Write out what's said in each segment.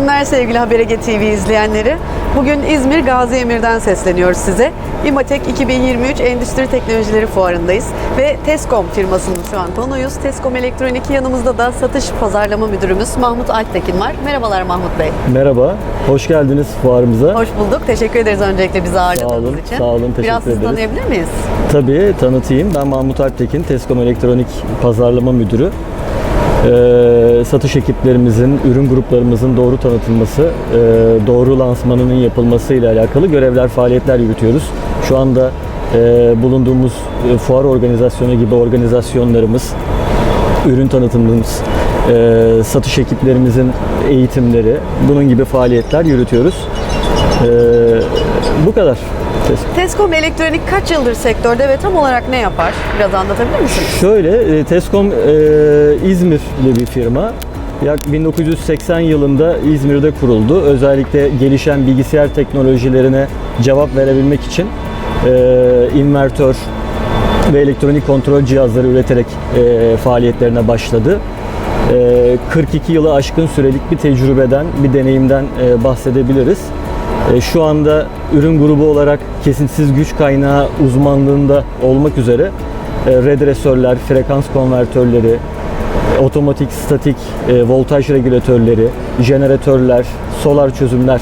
Günler sevgili Haber Ege TV izleyenleri. Bugün İzmir Gazi Emir'den sesleniyoruz size. İmatek 2023 Endüstri Teknolojileri Fuarı'ndayız ve Teskom firmasının şu an konuğuyuz. Teskom Elektronik yanımızda da satış pazarlama müdürümüz Mahmut Alptekin var. Merhabalar Mahmut Bey. Merhaba, hoş geldiniz fuarımıza. Hoş bulduk. Teşekkür ederiz öncelikle bizi ağırladığınız olun, için. sağ olun, Biraz teşekkür sizi ederiz. tanıyabilir miyiz? Tabii tanıtayım. Ben Mahmut Alptekin, Teskom Elektronik Pazarlama Müdürü. Ee, satış ekiplerimizin, ürün gruplarımızın doğru tanıtılması, e, doğru lansmanının yapılması ile alakalı görevler, faaliyetler yürütüyoruz. Şu anda e, bulunduğumuz e, fuar organizasyonu gibi organizasyonlarımız, ürün tanıtımımız, e, satış ekiplerimizin eğitimleri, bunun gibi faaliyetler yürütüyoruz. E, bu kadar. Teskom. Teskom Elektronik kaç yıldır sektörde ve tam olarak ne yapar? Biraz anlatabilir misiniz? Şöyle, e, Teskom e, İzmirli bir firma. Yak 1980 yılında İzmir'de kuruldu. Özellikle gelişen bilgisayar teknolojilerine cevap verebilmek için e, invertör ve elektronik kontrol cihazları üreterek e, faaliyetlerine başladı. E, 42 yılı aşkın sürelik bir tecrübeden, bir deneyimden e, bahsedebiliriz. E, Şu anda ürün grubu olarak kesintisiz güç kaynağı uzmanlığında olmak üzere e, redresörler, frekans konvertörleri, e, otomatik, statik, voltaj regülatörleri, jeneratörler, solar çözümler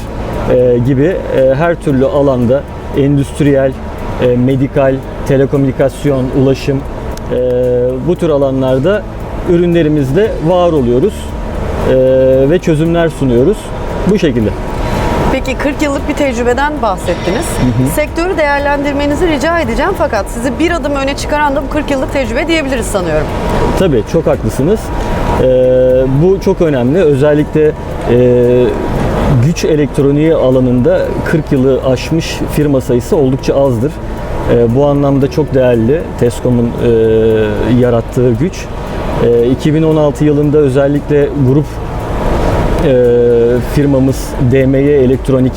gibi her türlü alanda endüstriyel, medikal, telekomünikasyon, ulaşım bu tür alanlarda ürünlerimizle var oluyoruz ve çözümler sunuyoruz. Bu şekilde. Peki 40 yıllık bir tecrübeden bahsettiniz. Sektörü değerlendirmenizi rica edeceğim fakat sizi bir adım öne çıkaran da bu 40 yıllık tecrübe diyebiliriz sanıyorum. Tabii çok haklısınız. Ee, bu çok önemli. Özellikle e, güç elektroniği alanında 40 yılı aşmış firma sayısı oldukça azdır. Ee, bu anlamda çok değerli Teskom'un e, yarattığı güç. E, 2016 yılında özellikle grup e, firmamız DMY Elektronik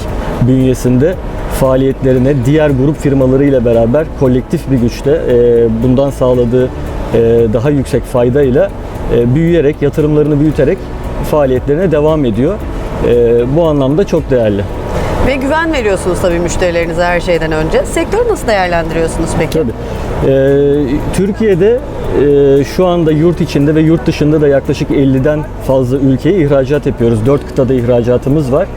bünyesinde faaliyetlerine diğer grup firmalarıyla beraber kolektif bir güçle e, bundan sağladığı e, daha yüksek faydayla e, büyüyerek, yatırımlarını büyüterek faaliyetlerine devam ediyor. Bu anlamda çok değerli. Ve güven veriyorsunuz tabii müşterilerinize her şeyden önce. Sektörü nasıl değerlendiriyorsunuz peki? Tabii. Ee, Türkiye'de e, şu anda yurt içinde ve yurt dışında da yaklaşık 50'den fazla ülkeye ihracat yapıyoruz. 4 kıtada ihracatımız var.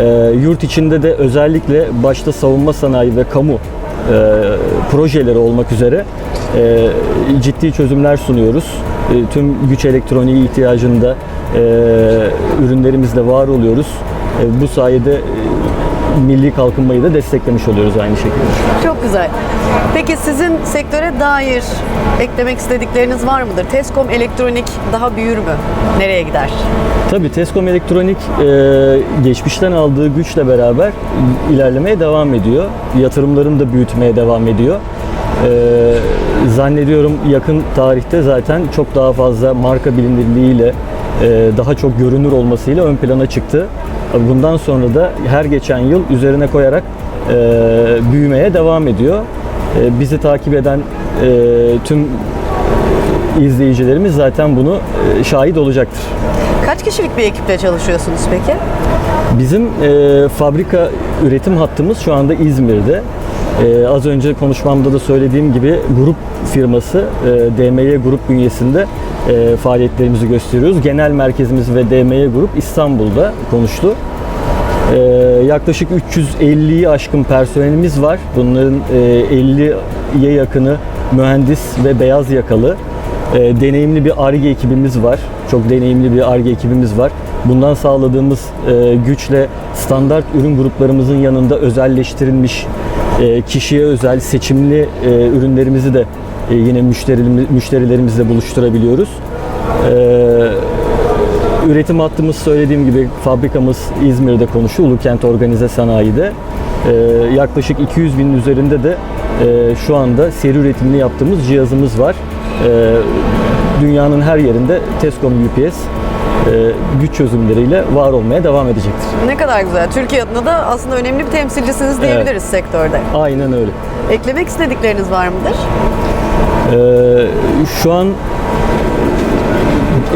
Ee, yurt içinde de özellikle başta savunma sanayi ve kamu e, projeleri olmak üzere e, ciddi çözümler sunuyoruz. E, tüm güç elektroniği ihtiyacında e, ürünlerimizle var oluyoruz. E, bu sayede e, milli kalkınmayı da desteklemiş oluyoruz aynı şekilde. Çok güzel. Peki sizin sektöre dair eklemek istedikleriniz var mıdır? Teskom Elektronik daha büyür mü? Nereye gider? Tabii Teskom Elektronik e, geçmişten aldığı güçle beraber ilerlemeye devam ediyor. Yatırımlarını da büyütmeye devam ediyor. E, zannediyorum yakın tarihte zaten çok daha fazla marka bilinirliğiyle daha çok görünür olmasıyla ön plana çıktı. Bundan sonra da her geçen yıl üzerine koyarak e, büyümeye devam ediyor. E, bizi takip eden e, tüm izleyicilerimiz zaten bunu e, şahit olacaktır. Kaç kişilik bir ekiple çalışıyorsunuz peki? Bizim e, fabrika üretim hattımız şu anda İzmir'de. E, az önce konuşmamda da söylediğim gibi grup firması e, DMY Grup bünyesinde e, faaliyetlerimizi gösteriyoruz. Genel merkezimiz ve DMY Grup İstanbul'da konuştu. E, yaklaşık 350'yi aşkın personelimiz var. Bunların e, 50'ye yakını mühendis ve beyaz yakalı. E, deneyimli bir ARGE ekibimiz var. Çok deneyimli bir ARGE ekibimiz var. Bundan sağladığımız e, güçle standart ürün gruplarımızın yanında özelleştirilmiş, kişiye özel seçimli e, ürünlerimizi de e, yine müşterilerimiz, müşterilerimizle buluşturabiliyoruz. E, Üretim hattımız söylediğim gibi fabrikamız İzmir'de konuşu, Ulukent Organize Sanayi'de. Yaklaşık 200 binin üzerinde de e, şu anda seri üretimini yaptığımız cihazımız var. Dünyanın her yerinde Tescom UPS e, güç çözümleriyle var olmaya devam edecektir. Ne kadar güzel. Türkiye adına da aslında önemli bir temsilcisiniz diyebiliriz sektörde. Aynen öyle. Eklemek istedikleriniz var mıdır? Ee, şu an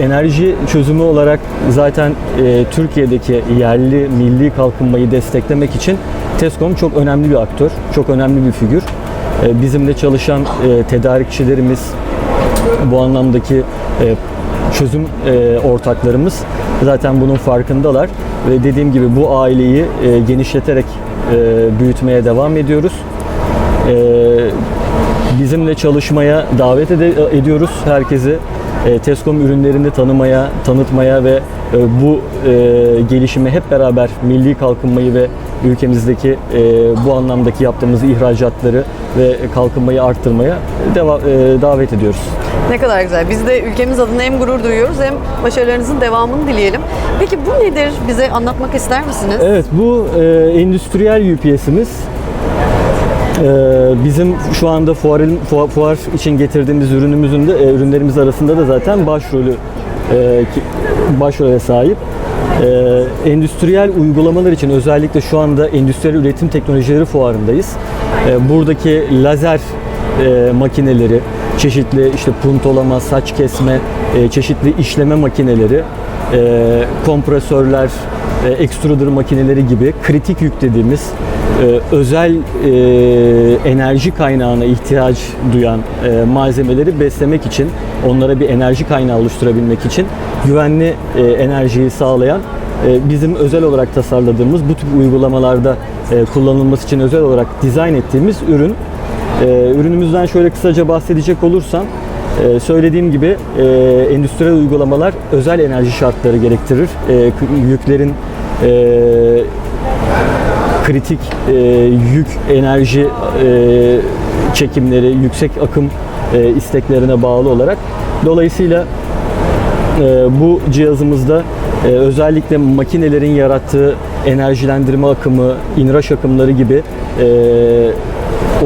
enerji çözümü olarak zaten e, Türkiye'deki yerli milli kalkınmayı desteklemek için TESCOM çok önemli bir aktör, çok önemli bir figür. E, bizimle çalışan e, tedarikçilerimiz, bu anlamdaki e, çözüm e, ortaklarımız zaten bunun farkındalar ve dediğim gibi bu aileyi e, genişleterek e, büyütmeye devam ediyoruz. E, bizimle çalışmaya davet ede- ediyoruz herkesi. E, Tescom ürünlerini tanımaya, tanıtmaya ve e, bu e, gelişimi hep beraber milli kalkınmayı ve ülkemizdeki e, bu anlamdaki yaptığımız ihracatları ve kalkınmayı arttırmaya deva- e, davet ediyoruz. Ne kadar güzel. Biz de ülkemiz adına hem gurur duyuyoruz hem başarılarınızın devamını dileyelim. Peki bu nedir? Bize anlatmak ister misiniz? Evet bu e, endüstriyel UPS'imiz. E, bizim şu anda fuar, fuar için getirdiğimiz ürünümüzün de e, ürünlerimiz arasında da zaten başrolü e, başrole sahip. E, endüstriyel uygulamalar için özellikle şu anda endüstriyel üretim teknolojileri fuarındayız. E, buradaki lazer e, makineleri, çeşitli işte puntolama, saç kesme, e, çeşitli işleme makineleri, e, kompresörler, e, extruder makineleri gibi kritik yük dediğimiz e, özel e, enerji kaynağına ihtiyaç duyan e, malzemeleri beslemek için, onlara bir enerji kaynağı oluşturabilmek için güvenli e, enerjiyi sağlayan bizim özel olarak tasarladığımız bu tip uygulamalarda kullanılması için özel olarak dizayn ettiğimiz ürün. Ürünümüzden şöyle kısaca bahsedecek olursam ee, söylediğim gibi endüstriyel uygulamalar özel enerji şartları gerektirir. Yüklerin kritik e, yük enerji e, çekimleri, yüksek akım e, isteklerine bağlı olarak. Dolayısıyla e, bu cihazımızda e, özellikle makinelerin yarattığı enerjilendirme akımı, inraş akımları gibi e,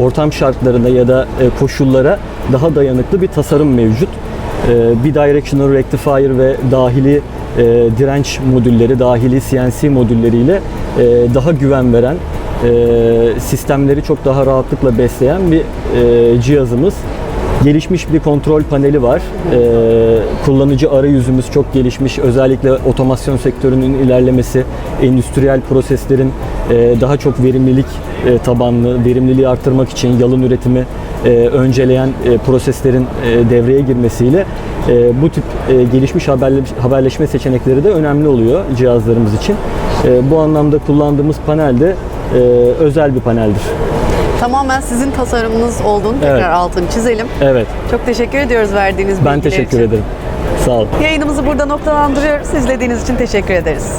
ortam şartlarına ya da e, koşullara daha dayanıklı bir tasarım mevcut. E, Bidirectional rectifier ve dahili e, direnç modülleri, dahili CNC modülleriyle e, daha güven veren, e, sistemleri çok daha rahatlıkla besleyen bir e, cihazımız. Gelişmiş bir kontrol paneli var. Ee, kullanıcı arayüzümüz çok gelişmiş. Özellikle otomasyon sektörünün ilerlemesi, endüstriyel proseslerin e, daha çok verimlilik e, tabanlı, verimliliği arttırmak için yalın üretimi e, önceleyen e, proseslerin e, devreye girmesiyle e, bu tip e, gelişmiş haberle- haberleşme seçenekleri de önemli oluyor cihazlarımız için. E, bu anlamda kullandığımız panel de e, özel bir paneldir. Tamamen sizin tasarımınız olduğunu tekrar Evet. altını çizelim. Evet, Çok teşekkür ediyoruz verdiğiniz ben bilgiler teşekkür için. ederim. Sağ olun. Yayınımızı burada noktalandırıyoruz. İzlediğiniz için teşekkür ederiz.